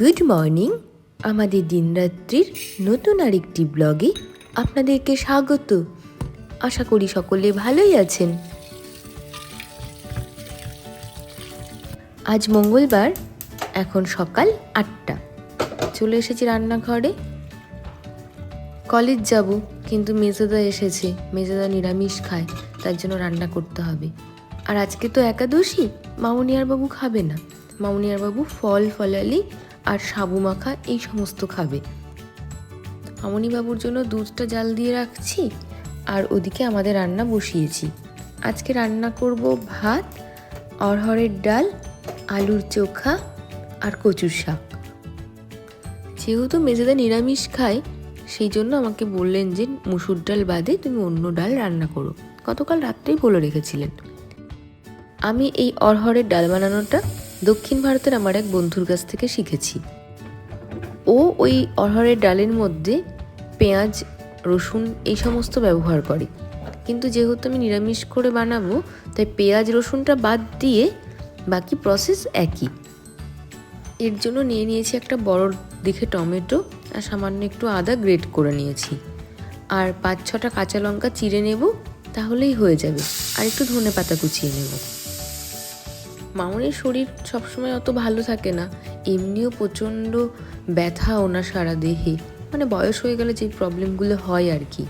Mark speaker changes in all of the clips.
Speaker 1: Good morning. আমাদের দিনরাত্রির নতুন আরেকটি ব্লগে আপনাদেরকে স্বাগত। আশা করি সকলে ভালোই আছেন। আজ মঙ্গলবার, এখন সকাল আটটা। চলে এসেছি রান্নাঘরে। কলেজ যাব, কিন্তু মেজদা এসেছে। মেজদা নিরামিষ খায়, তার জন্য রান্না করতে হবে। আর আজকে তো একাদশী মামুনিয়ার বাবু খাবে না। মামুনিয়ার বাবু ফল ফলালি আর সাবু মাখা এই সমস্ত খাবে। বাবুর জন্য দুধটা জাল দিয়ে রাখছি আর ওদিকে আমাদের রান্না বসিয়েছি। আজকে রান্না করব ভাত অরহরের ডাল, আলুর চোখা আর কচুর শাক। যেহেতু মেজেদা নিরামিষ খায়, সেই জন্য আমাকে বললেন যে মুসুর ডাল বাদে তুমি অন্য ডাল রান্না করো। গতকাল রাত্রেই বলে রেখেছিলেন। আমি এই অরহরের ডাল বানানোটা দক্ষিণ ভারতের আমার এক বন্ধুর কাছ থেকে শিখেছি। ও ওই অরহরের ডালের মধ্যে পেঁয়াজ, রসুন এই সমস্ত ব্যবহার করে। কিন্তু যেহেতু আমি নিরামিষ করে বানাবো, তাই পেঁয়াজ, রসুনটা বাদ দিয়ে বাকি প্রসেস একই। এর জন্য নিয়ে নিয়েছি একটা বড় দেখে টমেটো আর সামান্য একটু আদা গ্রেট করে নিয়েছি। আর পাঁচ ছটা কাঁচা লঙ্কা চিড়ে নেব, তাহলেই হয়ে যাবে। আর একটু ধনে পাতা কুচিয়ে নেব। মামনির শরীর সবসময় অত ভালো থাকে না। এমনিও প্রচণ্ড ব্যথা ওনার সারা দেহে। মানে বয়স হয়ে গেলে যে প্রবলেমগুলো হয় আর কি।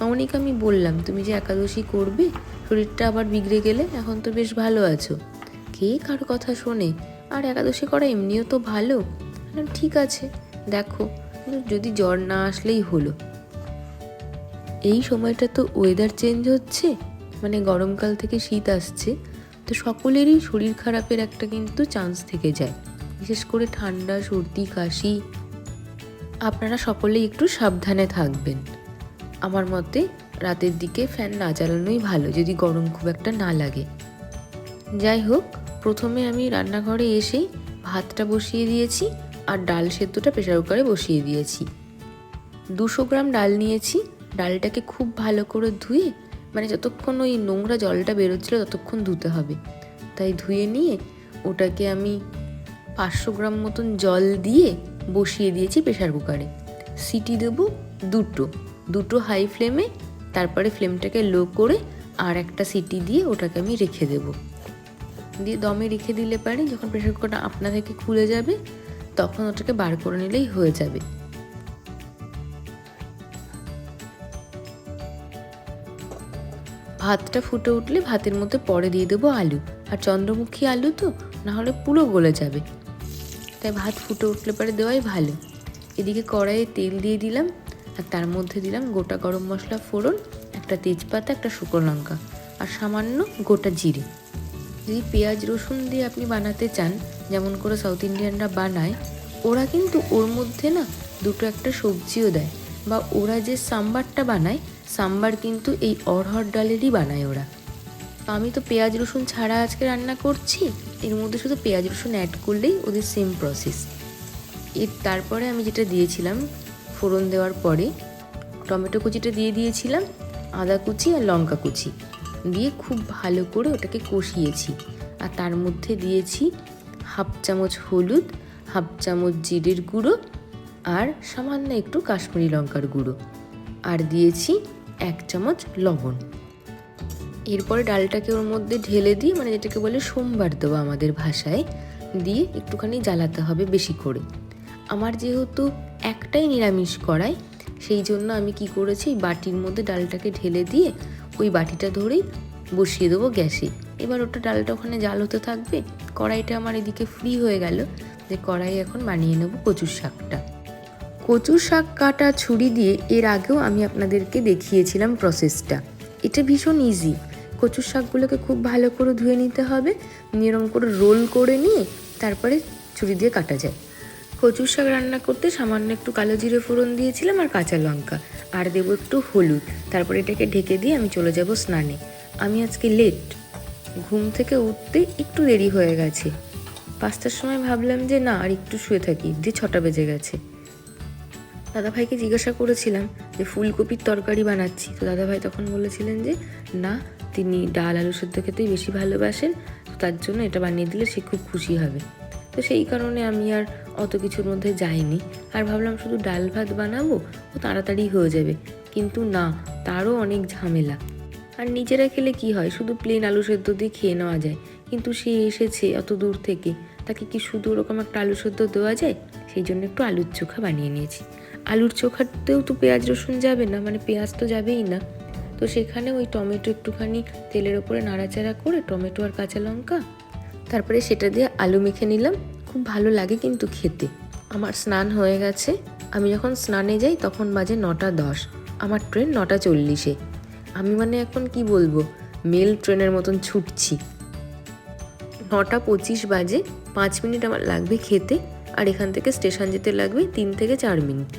Speaker 1: মামনিকে আমি বললাম, তুমি যে একাদশী করবে, শরীরটা আবার বিগড়ে গেলে এখন তো বেশ ভালো আছো। কে কার কথা শোনে? আর একাদশী করা এমনিও তো ভালো? ঠিক আছে, দেখো। যদি জ্বর না আসলেই হলো। এই সময়টা তো ওয়েদার চেঞ্জ হচ্ছে। মানে গরমকাল থেকে শীত আসছে। তো সকলেরই শরীর খারাপের একটা কিন্তু চান্স থেকে যায়। বিশেষ করে ঠান্ডা, সর্দি, কাশি। আপনারা সকলেই একটু সাবধানে থাকবেন। আমার মতে রাতের দিকে ফ্যান না চালানোই ভালো, যদি গরম খুব একটা না লাগে। যাই হোক, প্রথমে আমি রান্নাঘরে এসেই ভাতটা বসিয়ে দিয়েছি আর ডাল সেদ্ধটা প্রেশার কুকারে বসিয়ে দিয়েছি। দুশো গ্রাম ডাল নিয়েছি, ডালটাকে খুব ভালো করে ধুয়ে মানে যতক্ষণ ওই নোংরা জলটা বেরোচ্ছিল ততক্ষণ ধুতে হবে। তাই ধুয়ে নিয়ে ওটাকে আমি পাঁচশো গ্রাম মতন জল দিয়ে বসিয়ে দিয়েছি প্রেশার কুকারে। সিটি দেবো দুটো দুটো হাই ফ্লেমে তারপরে ফ্লেমটাকে লো করে আর একটা সিটি দিয়ে ওটাকে আমি রেখে দেবো। দিয়ে দমে রেখে দিলে পারে যখন প্রেশার কুকারটা আপনা থেকে খুলে যাবে তখন ওটাকে বার করে নিলেই হয়ে যাবে। ভাতটা ফুটে উঠলে ভাতের মধ্যে পরে দিয়ে দেবো আলু। আর চন্দ্রমুখী আলু তো নাহলে পুরো গলে যাবে। তাই ভাত ফুটে উঠলে পরে দেওয়াই ভালো। এদিকে কড়াইয়ে তেল দিয়ে দিলাম, আর তার মধ্যে দিলাম গোটা গরম মশলা ফোড়ন, একটা তেজপাতা, একটা শুকনো লঙ্কা, আর সামান্য গোটা জিরে। যদি পেঁয়াজ, রসুন দিয়ে আপনি বানাতে চান, যেমন করে সাউথ ইন্ডিয়ানরা বানায়, ওরা কিন্তু ওর মধ্যে না দুটো একটা সবজিও দেয়, বা ওরা যে সাম্বারটা বানায় সাম্বার কিন্তু এই অরহর ডালেরই বানায় ওরা। আমি তো পেঁয়াজ, রসুন ছাড়া আজকে রান্না করছি। এর মধ্যে শুধু পেঁয়াজ, রসুন অ্যাড করলেই ওদের সেম প্রসেস এর তারপরে আমি যেটা দিয়েছিলাম, ফোড়ন দেওয়ার পরে টমেটো কুচিটা দিয়ে দিয়েছিলাম, আদা কুচি আর লঙ্কা কুচি। দিয়ে খুব ভালো করে ওটাকে কষিয়েছি। আর তার মধ্যে দিয়েছি হাফ চামচ হলুদ, হাফ চামচ জিরের গুঁড়ো আর সামান্য একটু কাশ্মীরি লঙ্কার গুঁড়ো। আর দিয়েছি এক চামচ লবণ। এরপরে ডালটাকে ওর মধ্যে ঢেলে দিয়ে মানে যেটাকে বলে সোমবার দেওয়া আমাদের ভাষায়, দিয়ে একটুখানি জ্বালাতে হবে বেশি করে। আমার যেহেতু একটাই নিরামিষ করায় সেই জন্য আমি কি করেছি, বাটির মধ্যে ডালটাকে ঢেলে দিয়ে ওই বাটিটা ধরেই বসিয়ে দেবো গ্যাসে। এবার ওটা ডালটা ওখানে জাল হতে থাকবে, কড়াইটা আমার এদিকে ফ্রি হয়ে গেল, যে কড়াই এখন বানিয়ে নেব কচুর শাকটা। কচুর শাক কাটা ছুরি দিয়ে এর আগেও আমি আপনাদেরকে দেখিয়েছিলাম প্রসেসটা এটা ভীষণ ইজি কচুর শাকগুলোকে খুব ভালো করে ধুয়ে নিতে হবে নিয়ে করে রোল করে নিয়ে তারপরে ছুরি দিয়ে কাটা যায়। কচুর শাক রান্না করতে সামান্য একটু কালো জিরে ফোড়ন দিয়েছিলাম আর কাঁচা লঙ্কা। আর দেবো একটু হলুদ। তারপরে এটাকে ঢেকে দিয়ে আমি চলে যাব স্নানে। আমি আজকে লেট ঘুম থেকে উঠতে একটু দেরি হয়ে গেছে। পাঁচটার সময় ভাবলাম যে না, আর একটু শুয়ে থাকি। দিয়ে ছটা বেজে গেছে। দাদাভাইকে জিজ্ঞাসা করেছিলাম যে ফুলকপির তরকারি বানাচ্ছি। তো দাদাভাই তখন বলেছিলেন যে, না, তিনি ডাল আলু সেদ্ধ খেতেই বেশি ভালোবাসেন, তো তার জন্য এটা বানিয়ে দিলে সে খুব খুশি হবে। তো সেই কারণে আমি আর অত কিছুর মধ্যে যাইনি। আর ভাবলাম শুধু ডাল ভাত বানাবো, ও তাড়াতাড়ি হয়ে যাবে। কিন্তু না, তারও অনেক ঝামেলা। আর নিজেরা খেলে কি হয়, শুধু প্লেন আলু সেদ্ধ দিয়ে খেয়ে নেওয়া যায়। কিন্তু সে এসেছে অত দূর থেকে, তাকে কি শুধু ওরকম একটা আলু সেদ্ধ দেওয়া যায়? সেই জন্য একটু আলুর চোখা বানিয়ে নিয়েছি। আলুর চোখাতেও তো পেঁয়াজ রসুন যাবে না মানে পেঁয়াজ তো যাবেই না। তো সেখানে ওই টমেটো একটুখানি তেলের ওপরে নাড়াচাড়া করে টমেটো আর কাঁচা লঙ্কা, তারপরে সেটা দিয়ে আলু মেখে নিলাম। খুব ভালো লাগে কিন্তু খেতে। আমার স্নান হয়ে গেছে। আমি যখন স্নানে যাই তখন বাজে নটা দশ। আমার ট্রেন নটা চল্লিশে। আমি মানে এখন কি বলব, মেল ট্রেনের মতন ছুটছি। নটা পঁচিশ বাজে, পাঁচ মিনিট আমার লাগবে খেতে। আর এখান থেকে স্টেশন যেতে লাগবে তিন থেকে চার মিনিট।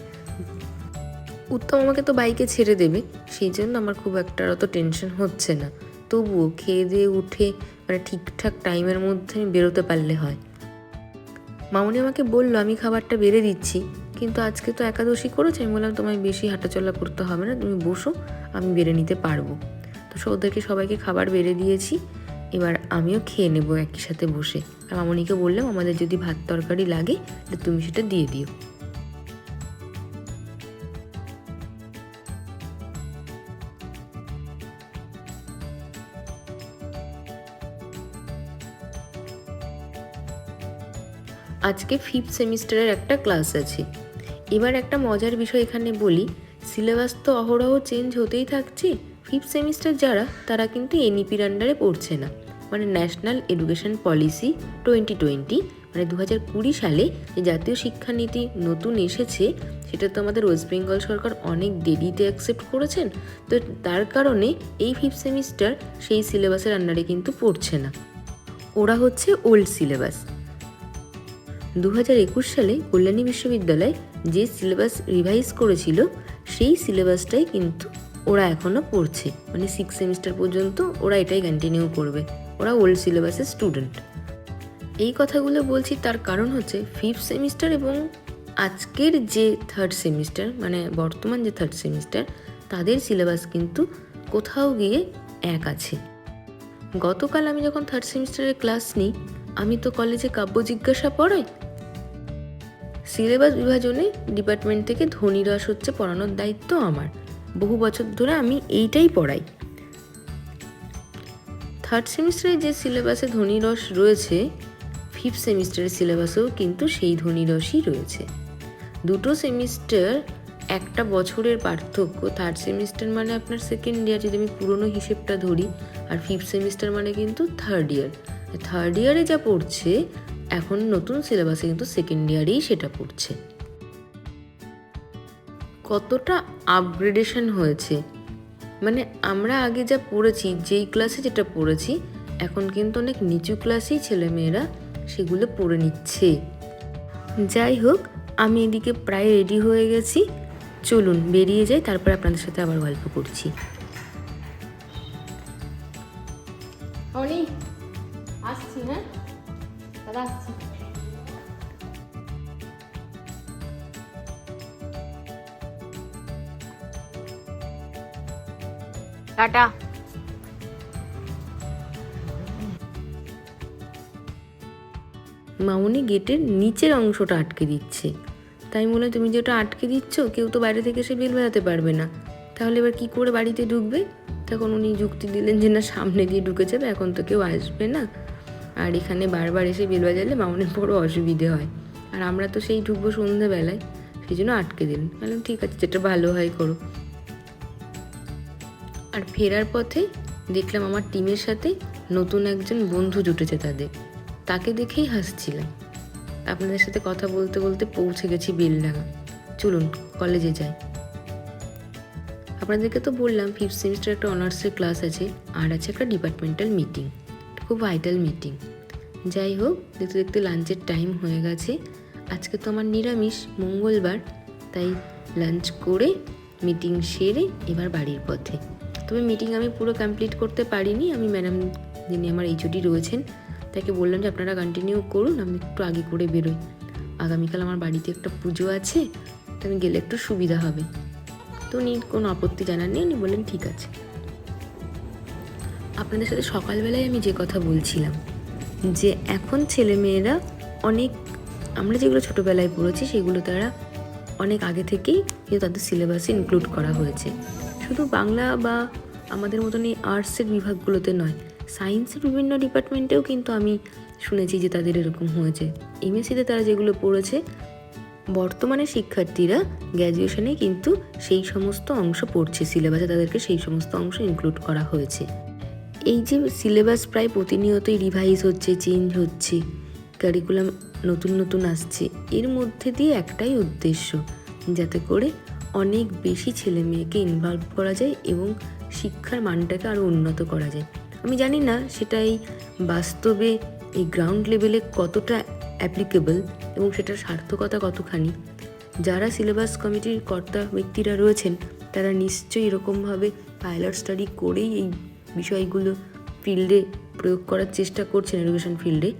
Speaker 1: উত্তম আমাকে তো বাইকে ছেড়ে দেবে। সেই জন্য আমার খুব একটা অত টেনশন হচ্ছে না। তবুও খেয়ে দিয়ে উঠে মানে ঠিকঠাক টাইমের মধ্যে আমি বেরোতে পারলে হয়। মামনি আমাকে বলল, আমি খাবারটা বেড়ে দিচ্ছি, কিন্তু আজকে তো একাদশী করেছে। আমি বললাম, তোমায় বেশি হাঁটাচলা করতে হবে না, তুমি বসো, আমি বেড়ে নিতে পারব। তো সো ওদেরকে সবাইকে খাবার বেড়ে দিয়েছি। এবার আমিও খেয়ে নেব একই সাথে বসে। আর মামনিকে বললাম, আমাদের যদি ভাত তরকারি লাগে তুমি সেটা দিয়ে দিও। আজকে ফিফথ সেমিস্টারের একটা ক্লাস আছে। এবার একটা মজার বিষয় এখানে বলি সিলেবাস তো অহরহ চেঞ্জ হতেই থাকছে ফিফথ সেমিস্টার যারা, তারা কিন্তু এনইপির আন্ডারে পড়ছে না। মানে national education policy twenty twenty মানে দু হাজার কুড়ি সালে যে জাতীয় শিক্ষানীতি নতুন এসেছে, সেটা তো আমাদের ওয়েস্ট বেঙ্গল সরকার অনেক দেরিতে অ্যাকসেপ্ট করেছেন, তো তার কারণে এই ফিফথ সেমিস্টার সেই সিলেবাসের আন্ডারে কিন্তু পড়ছে না। ওরা হচ্ছে ওল্ড সিলেবাস দু হাজার একুশ সালে কল্যাণী বিশ্ববিদ্যালয় যে সিলেবাস রিভাইজ করেছিল, সেই সিলেবাসটাই কিন্তু ওরা এখনও পড়ছে। মানে সিক্স সেমিস্টার পর্যন্ত ওরা এটাই কন্টিনিউ করবে। ওরা ওল্ড সিলেবাসের স্টুডেন্ট এই কথাগুলো বলছি তার কারণ হচ্ছে ফিফথ সেমিস্টার এবং আজকের যে থার্ড সেমিস্টার মানে বর্তমান যে থার্ড সেমিস্টার তাদের সিলেবাস কিন্তু কোথাও গিয়ে এক আছে। গতকাল আমি যখন থার্ড সেমিস্টারের ক্লাস নিই, আমি তো কলেজে কাব্য জিজ্ঞাসা পড়াই সিলেবাস বিভাজনে ডিপার্টমেন্ট থেকে ধনীরাস হচ্ছে পড়ানোর দায়িত্ব আমার। বহু বছর ধরে আমি এইটাই পড়াই। থার্ড সেমিস্টারে যে সিলেবাসে ধনী রস রয়েছে ফিফথ সেমিস্টারের সিলেবাসেও কিন্তু সেই ধনীরসই রয়েছে। দুটো সেমিস্টার একটা বছরের পার্থক্য। থার্ড সেমিস্টার মানে আপনার সেকেন্ড ইয়ার যদি আমি পুরনো হিসেবটা ধরি, আর ফিফথ সেমিস্টার মানে কিন্তু থার্ড ইয়ার থার্ড ইয়ারে যা পড়ছে এখন নতুন সিলেবাসে কিন্তু সেকেন্ড ইয়ারেই সেটা পড়ছে। কতটা আপগ্রেডেশন হয়েছে? মানে আমরা আগে যা পড়েছি, যেই ক্লাসে যেটা পড়েছি, এখন কিন্তু অনেক নিচু ক্লাসেই ছেলেমেয়েরা সেগুলো পড়ে নিচ্ছে। যাই হোক, আমি এদিকে প্রায় রেডি হয়ে গেছি। চলুন, বেরিয়ে যাই, তারপর আপনাদের সাথে আবার গল্প করছি।
Speaker 2: অনি, আসছি হ্যাঁ? আসছি টাটা
Speaker 1: মামুনি গেটের নিচের অংশটা আটকে দিচ্ছে। তাই মনে হয় তুমি যেটা আটকে দিচ্ছ কেউ তো বাইরে থেকে এসে বিল বেড়াতে পারবে না। তাহলে এবার কি করে বাড়িতে ঢুকবে? তখন উনি যুক্তি দিলেন যে না সামনে দিয়ে ঢুকে যাবে এখন তো কেউ আসবে না। আর এখানে বারবার এসে বেল বাজালে মামুনের বড় অসুবিধে হয়। আর আমরা তো সেই ঢুকবো সন্ধ্যেবেলায় সেই জন্য আটকে দিলেন বললাম, ঠিক আছে, যেটা ভালো হয় করো। আর ফেরার পথে দেখলাম আমার টিমের সাথে নতুন একজন বন্ধু জুটেছে তাদের। তাকে দেখেই হাসছিলাম। আপনাদের সাথে কথা বলতে বলতে পৌঁছে গেছি বেলডাঙা চলুন, কলেজে যাই। আপনাদেরকে তো বললাম ফিফথ সেমিস্টার একটা অনার্সের ক্লাস আছে, আর আছে একটা ডিপার্টমেন্টাল মিটিং খুব ভাইটাল মিটিং যাই হোক, দেখতে দেখতে লাঞ্চের টাইম হয়ে গেছে। আজকে তো আমার নিরামিষ, মঙ্গলবার, তাই লাঞ্চ করে মিটিং সেরে এবার বাড়ির পথে। তবে মিটিং আমি পুরো কমপ্লিট করতে পারিনি। আমি ম্যাডাম যিনি আমার এইচওডি রয়েছেন, তাকে বললাম যে আপনারা কন্টিনিউ করুন, আমি একটু আগে করে বেরোই। আগামীকাল আমার বাড়িতে একটা পুজো আছে, তো আমি গেলে একটু সুবিধা হবে। তো উনি কোনো আপত্তি জানাননি উনি বললেন, ঠিক আছে। আপনাদের সাথে সকালবেলায় আমি যে কথা বলছিলাম, যে এখন ছেলেমেয়েরা অনেক, আমরা যেগুলো ছোটোবেলায় পড়েছি সেগুলো তারা অনেক আগে থেকেই কিন্তু তাদের সিলেবাসে ইনক্লুড করা হয়েছে। শুধু বাংলা বা আমাদের মতন এই আর্টসের বিভাগগুলোতে নয় সায়েন্সের বিভিন্ন ডিপার্টমেন্টেও কিন্তু আমি শুনেছি যে তাদের এরকম হয়েছে। এমএসসিতে তারা যেগুলো পড়েছে, বর্তমানে শিক্ষার্থীরা গ্র্যাজুয়েশনে কিন্তু সেই সমস্ত অংশ পড়ছে সিলেবাসে তাদেরকে সেই সমস্ত অংশ ইনক্লুড করা হয়েছে। এই যে সিলেবাস প্রায় প্রতিনিয়তই রিভাইজ হচ্ছে চেঞ্জ হচ্ছে কারিকুলাম নতুন নতুন আসছে, এর মধ্যে দিয়ে একটাই উদ্দেশ্য, যাতে করে অনেক বেশি ছেলে মেয়েকে ইনভলভ করা যায় এবং শিক্ষার মানটাকে আরও উন্নত করা যায়। আমি জানি না সেটা এই বাস্তবে এই গ্রাউন্ড লেভেলে কতটা অ্যাপ্লিকেবল এবং সেটার সার্থকতা কতখানি। যারা সিলেবাস কমিটির কর্তা ব্যক্তিরা রয়েছেন, তারা নিশ্চয়ই এরকমভাবে পাইলট স্টাডি করেই এই বিষয়গুলো ফিল্ডে প্রয়োগ করার চেষ্টা করছেন এডুকেশন ফিল্ডে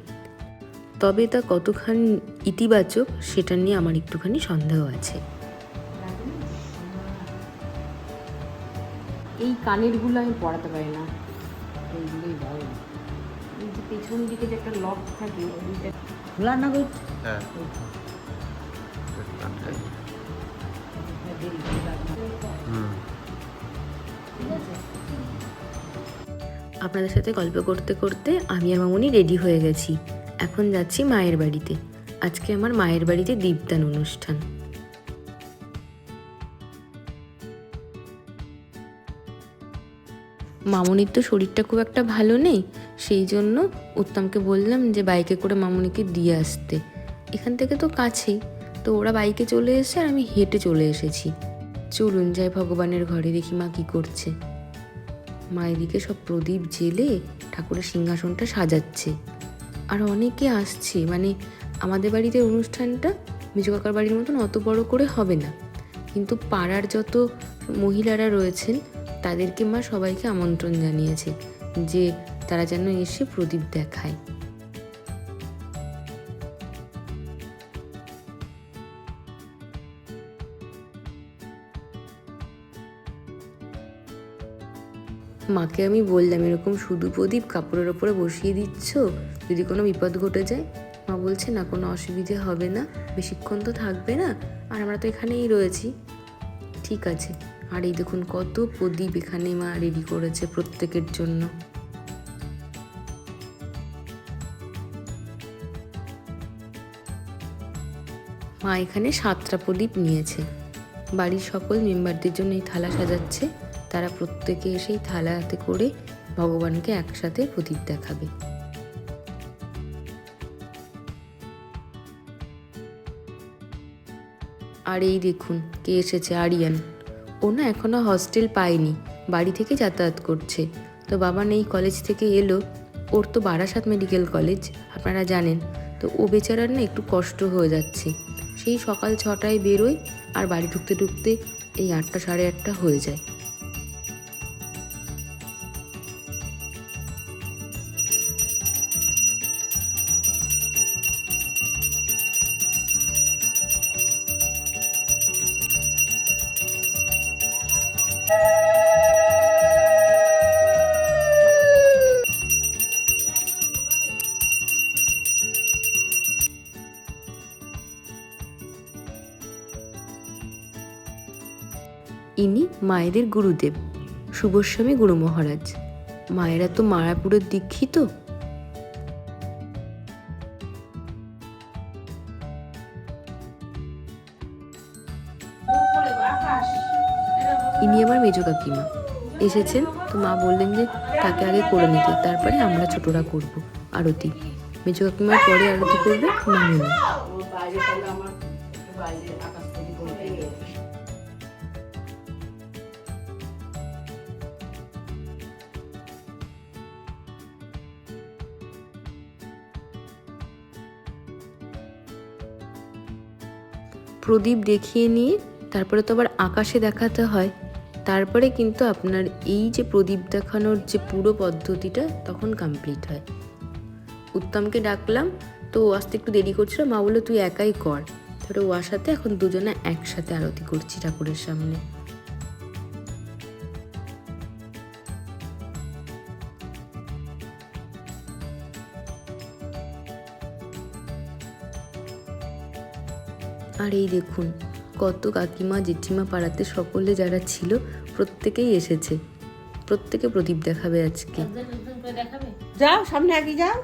Speaker 1: তবে তা কতখানি ইতিবাচক সেটা নিয়ে আমার একটুখানি সন্দেহ আছে।
Speaker 2: এই কানেরগুলো আমি পড়াতে পারি না। এইগুলোই ভালো এই যে পেছন দিকে যে একটা লক থাকে ওইটা
Speaker 3: খোলা না গো?
Speaker 4: হ্যাঁ। হুম।
Speaker 1: আপনাদের সাথে গল্প করতে করতে আমি আর মামুনি রেডি হয়ে গেছি। এখন যাচ্ছি মায়ের বাড়িতে। আজকে আমার মায়ের বাড়িতে দীপদান অনুষ্ঠান। মামুনির তো শরীরটা খুব একটা ভালো নেই, সেই জন্য উত্তমকে বললাম যে বাইকে করে মামুনিকে দিয়ে আসতে। এখান থেকে তো কাছেই, তো ওরা বাইকে চলে এসে আর আমি হেঁটে চলে এসেছি। চলুন যাই ভগবানের ঘরে, দেখি মা কি করছে। মা এদিকে সব প্রদীপ জেলে ঠাকুরের সিংহাসনটা সাজাচ্ছে। আর অনেকে আসছে মানে আমাদের বাড়িতে অনুষ্ঠানটা মিজু কাকার বাড়ির মতন অত বড় করে হবে না। কিন্তু পাড়ার যত মহিলারা রয়েছেন, তাদেরকে মা সবাইকে আমন্ত্রণ জানিয়েছে যে তারা যেন এসে প্রদীপ দেখায়। মাকে আমি বললাম, এরকম শুধু প্রদীপ কাপড়ের ওপরে বসিয়ে দিচ্ছ? যদি কোনো বিপদ ঘটে যায়? মা বলছে, না, কোনো অসুবিধে হবে না, বেশিক্ষণ তো থাকবে না, আর আমরা তো এখানেই রয়েছি। ঠিক আছে। আর এই দেখুন, কত প্রদীপ এখানে মা রেডি করেছে প্রত্যেকের জন্য। মা এখানে সাতটা প্রদীপ নিয়েছে। বাড়ির সকল মেম্বারদের জন্য এই থালা সাজাচ্ছে। তারা প্রত্যেকে এসেই থালাতে করে ভগবানকে একসাথে প্রদীপ দেখাবে। আর এই দেখুন, কে এসেছে? আরিয়ান। ও না এখনও হস্টেল পায়নি, বাড়ি থেকে যাতায়াত করছে। তো বাবা নেই কলেজ থেকে এলো। ওর তো বারাসাত মেডিকেল কলেজ আপনারা জানেন। তো ও বেচারার না একটু কষ্ট হয়ে যাচ্ছে। সেই সকাল ছটায় বেরোয় আর বাড়ি ঢুকতে ঢুকতে এই আটটা সাড়ে আটটা হয়ে যায়। মায়েদের গুরুদেব, শুভস্বামী গুরু মহারাজ। মায়েরা তো মায়াপুরের দীক্ষিত। ইনি আমার মেজো কাকিমা। এসেছেন তো মা বললেন যে তাকে আগে করে নিতে, তারপরে আমরা ছোটরা করব আরতি। মেজো কাকিমার পরে আরতি করবে মামিনী প্রদীপ দেখিয়ে নিয়ে তারপরে তো আবার আকাশে দেখাতে হয়। তারপরে কিন্তু আপনার এই যে প্রদীপ দেখানোর যে পুরো পদ্ধতিটা তখন কমপ্লিট হয়। উত্তমকে ডাকলাম, তো ও আসতে একটু দেরি করছিল, মা বলল তুই একাই কর। তারপরে ও আসাতে এখন দুজনে একসাথে আরতি করছি ঠাকুরের সামনে। আর এই দেখুন, কত কাকিমা জেঠিমা পাড়াতে সকলে যারা ছিল, প্রত্যেকেই এসেছে। প্রত্যেকে প্রদীপ দেখাবে আজকে।
Speaker 2: যাও, সামনে আগে যাও।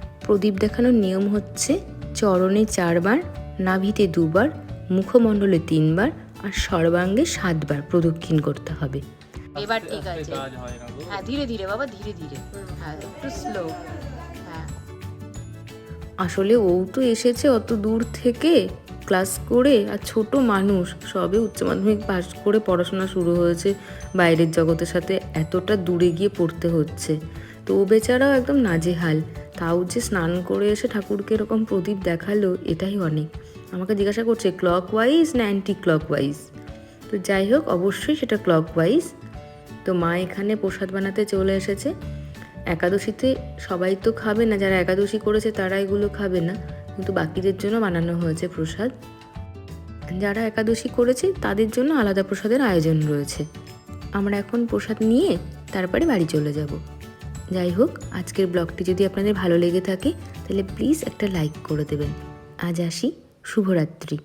Speaker 1: প্রদীপ দেখানোর নিয়ম হচ্ছে চরণে চারবার নাভিতে দুবার মুখমণ্ডলে তিনবার আর সর্বাঙ্গে সাতবার প্রদক্ষিণ করতে হবে।
Speaker 2: এবার ঠিক আছে।
Speaker 4: হয়।
Speaker 2: হ্যাঁ ধীরে ধীরে বাবা ধীরে ধীরে। হ্যাঁ একটু স্লো হ্যাঁ।
Speaker 1: আসলে ও তো এসেছে অত দূর থেকে ক্লাস করে আর ছোট মানুষ। সবে উচ্চ মাধ্যমিক পাস করে পড়াশোনা শুরু হয়েছে। বাইরের জগতের সাথে এতটা দূরে গিয়ে পড়তে হচ্ছে। তো ও বেচারাও একদম নাজেহাল। তাও যে স্নান করে এসে ঠাকুরকে এরকম প্রদীপ দেখাল, এটাই অনেক। আমাকে জিজ্ঞাসা করছে ক্লক ওয়াইজ না অ্যান্টি ক্লক ওয়াইজ তো যাই হোক, অবশ্যই সেটা ক্লক ওয়াইজ তো মা এখানে প্রসাদ বানাতে চলে এসেছে। একাদশীতে সবাই তো খাবে না, যারা একাদশী করেছে তারা এগুলো খাবে না। কিন্তু বাকিদের জন্য বানানো হয়েছে প্রসাদ। যারা একাদশী করেছে তাদের জন্য আলাদা প্রসাদের আয়োজন রয়েছে। আমরা এখন প্রসাদ নিয়ে তারপরে বাড়ি চলে যাব। যাই হোক, আজকের ব্লগটি যদি আপনাদের ভালো লেগে থাকে, তাহলে প্লিজ একটা লাইক করে দেবেন। আজ আসি, শুভরাত্রি।